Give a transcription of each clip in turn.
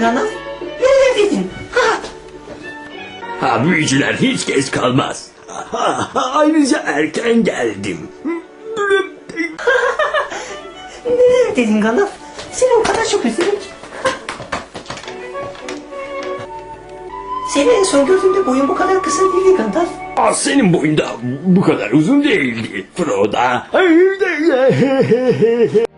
Gandalf? Nerelerdeydin? Ha! Ha büyücüler hiç geç kalmaz. Ha, ha, ayrıca erken geldim. Nerelerdeydin Gandalf? Seni o kadar çok özledim ki. Seni en son gördüğümde boyun bu kadar kısa değildi Gandalf. Aa, senin boyunda bu kadar uzun değildi Frodo.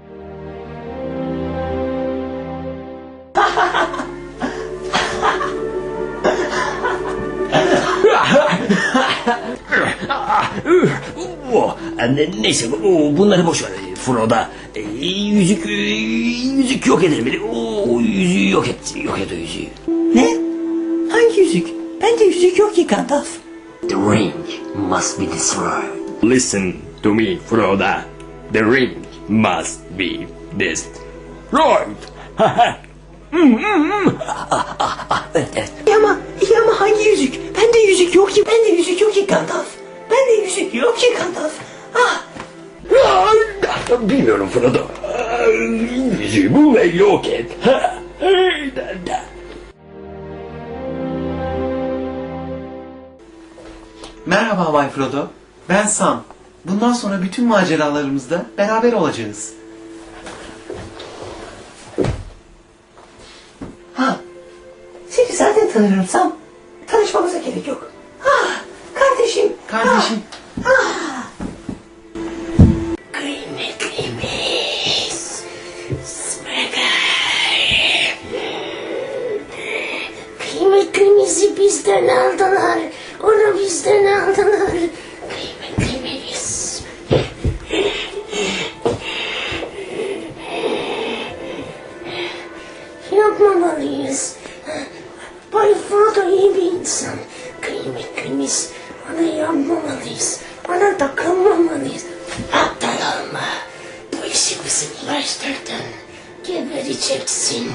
Ne- Neyse bu- bunları boş ver Frodo. E, Yüzük, e, yüzük yok edilmeli. O yüzüğü yok et, yok et o yüzüğü. Ne? Hangi yüzük? Bende yüzük yok ki Gandalf. The ring must be destroyed. Listen to me, Frodo. The ring must be destroyed. Evet, evet. İyi ama, iyi ama hangi yüzük? Bende yüzük yok ki, bende yüzük yok ki Gandalf. Bende yüzük yok ki Gandalf. Bilmiyorum Frodo. Yüzüğü bul ve yok et. Merhaba Bay Frodo. Ben Sam. Bundan sonra bütün maceralarımızda beraber olacağız. Ha! Seni zaten tanıyorum Sam. Tanışmamıza gerek yok. Ah! Kardeşim. Kardeşim. Kıymetlimiz. Bizden aldılar. Onu bizden aldılar. Kıymetlimiz. Yapmamalıyız. Bay Frodo iyi bir insan. Kıymetlimiz. Ona yapmamalıyız. Ona dokunmamalıyız. Aptal olma. Bu işi bize bulaştırdın. Gebereceksin.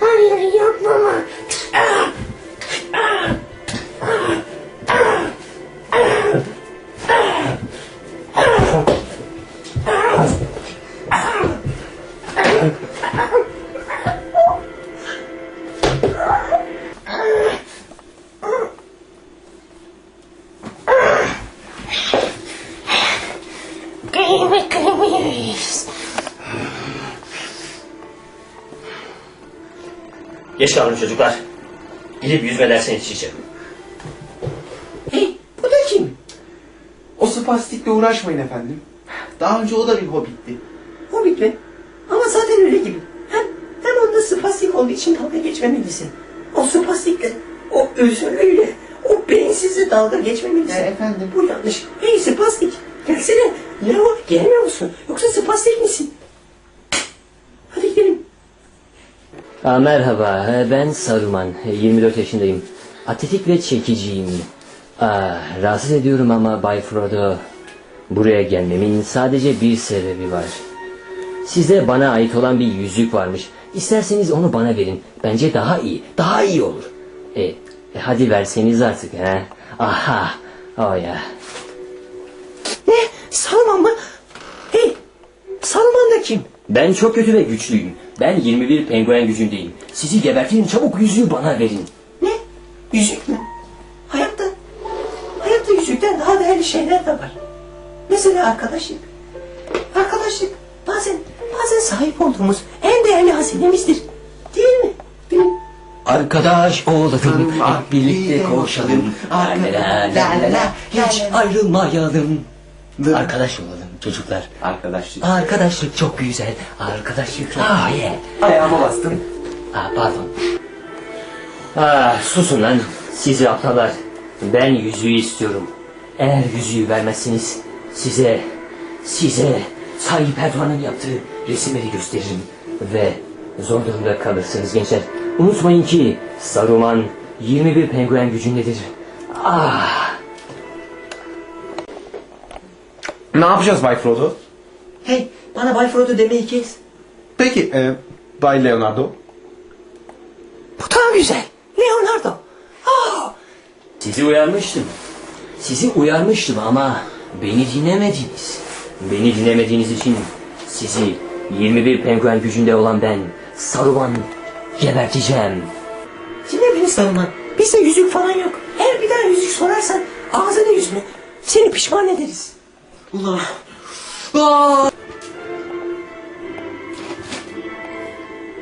Hayır yapmama. Ah! Kıymetlimiz. Geç kaldım çocuklar. Gidip yüzme dersine yetişeceğim. Hey, bu da kim? O spastikle uğraşmayın efendim. Daha önce o da bir hobbitti. Hobbit mi? Ama zaten öyle gibi. Hem, hem onda spastik olduğu için dalga geçmemelisin. O spastikle, o özürlüyle, o beyinsizle dalga geçmemelisin. E, efendim? Bu yanlış. Hey spastik, gelsene. Ne o, gelmiyor musun? Yoksa spastik misin? Hadi gidelim. Aa, merhaba, e, ben Saruman, E, 24 yaşındayım. Atletik ve çekiciyim. Aa, rahatsız ediyorum ama Bay Frodo, buraya gelmemin sadece bir sebebi var. Sizde bana ait olan bir yüzük varmış. İsterseniz onu bana verin. Bence daha iyi, daha iyi olur. E, e, hadi verseniz artık ha. Aha, oh ya. Kim? Ben çok kötü ve güçlüyüm. Ben 21 penguen gücündeyim. Sizi gebertin çabuk yüzüğü bana verin. Ne? Yüzük mü? Hayatta, hayatta yüzükten daha değerli şeyler de var. Mesela arkadaşlık. Arkadaşlık bazen, bazen sahip olduğumuz en değerli hazinemizdir. Değil mi? Değil mi? Arkadaş olalım, hep birlikte koşalım. La la la la la, hiç ayrılmayalım. Arkadaş olalım çocuklar. Arkadaşlık. Arkadaşlık çok güzel. Arkadaşlık çok Ah yeah. Ayağıma bastım. Aa, pardon. Ah, susun lan. Sizi aptallar. Ben yüzüğü istiyorum. Eğer yüzüğü vermezseniz size, size Tayyip Erdoğan'ın yaptığı resimleri gösteririm. Ve zor durumda kalırsınız gençler. Unutmayın ki Saruman 21 penguen gücündedir. Ah! Ne yapacağız Bay Frodo? Hey, bana Bay Frodo demeyi kes. Peki e, Bay Leonardo? Bu daha güzel. Leonardo. Aa, Sizi uyarmıştım. Sizi uyarmıştım ama beni dinlemediniz. Beni dinlemediğiniz için sizi 21 penguen gücünde olan ben Saruman geberteceğim. Dinle beni Saruman. Bizde yüzük falan yok. Eğer bir daha yüzük sorarsan ağzını yüzünü seni pişman ederiz. Ulan. Aa!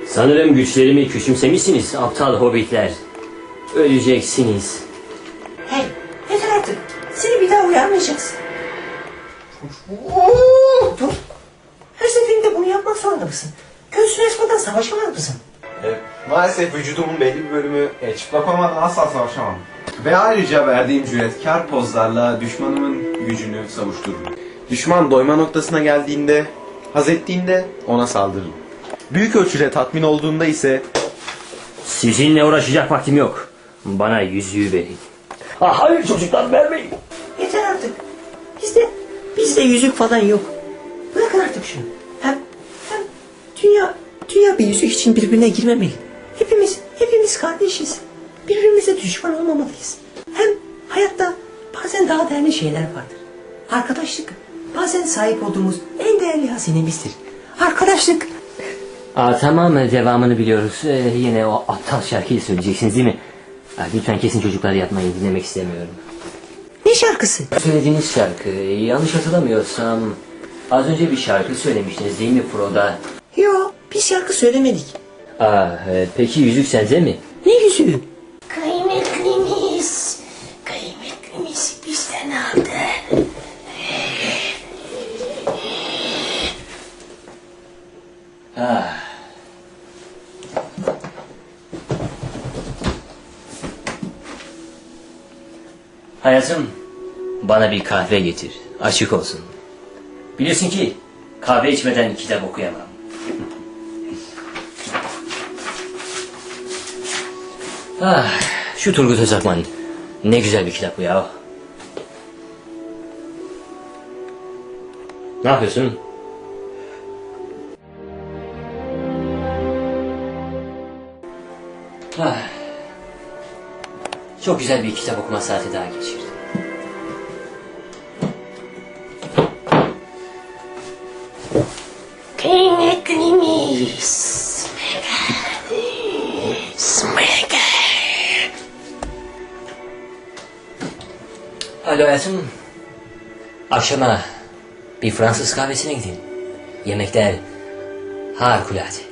Sanırım güçlerimi küçümsemişsiniz aptal hobbitler. Öleceksiniz. Hey yeter artık. Seni bir daha uyarmayacaksın. Dur. Her seferinde bunu yapmak zorunda mısın? Göğsünü esmeden savaşamaz mısın? Evet, maalesef vücudumun belli bir bölümü e, çıplak olmadan asla savaşamam. Ve ayrıca verdiğim cüretkar pozlarla düşmanımın gücünü savuştururum. Düşman doyma noktasına geldiğinde, haz ettiğinde ona saldırırım. Büyük ölçüde tatmin olduğunda ise Sizinle uğraşacak vaktim yok. Bana yüzüğü verin. Ah, hayır çocuklar vermeyin. Yeter artık. Bizde, bizde yüzük falan yok. Bırakın artık şunu. Hem, hem dünya, dünya bir yüzük için birbirine girmemeli. Hepimiz, hepimiz kardeşiz. Birbirimize düşman olmamalıyız. Bazen daha değerli şeyler vardır. Arkadaşlık bazen sahip olduğumuz en değerli hazinemizdir. Arkadaşlık Aa, tamam devamını biliyoruz. Ee, yine o aptal şarkıyı söyleyeceksiniz değil mi? Aa, lütfen kesin çocuklar yatmayın dinlemek istemiyorum. ne şarkısı? Söylediğiniz şarkı yanlış hatırlamıyorsam az önce bir şarkı söylemiştiniz değil mi Froda? Yo, biz şarkı söylemedik. Aa, e, peki yüzük sende mi? Ne yüzüğü? Kıymetlimiz, kıymetlimiz bizden aldı. Hayatım bana bir kahve getir. Açık olsun. Bilirsin ki kahve içmeden kitap okuyamam. Ah, şu Turgut Özakman. Ne güzel bir kitap bu ya. Ne yapıyorsun? Çok güzel bir kitap okuma saati daha geçirdim. Kıymetlimiz. Alo hayatım. Akşama bir Fransız kahvesine gidelim. Yemekler harikulade.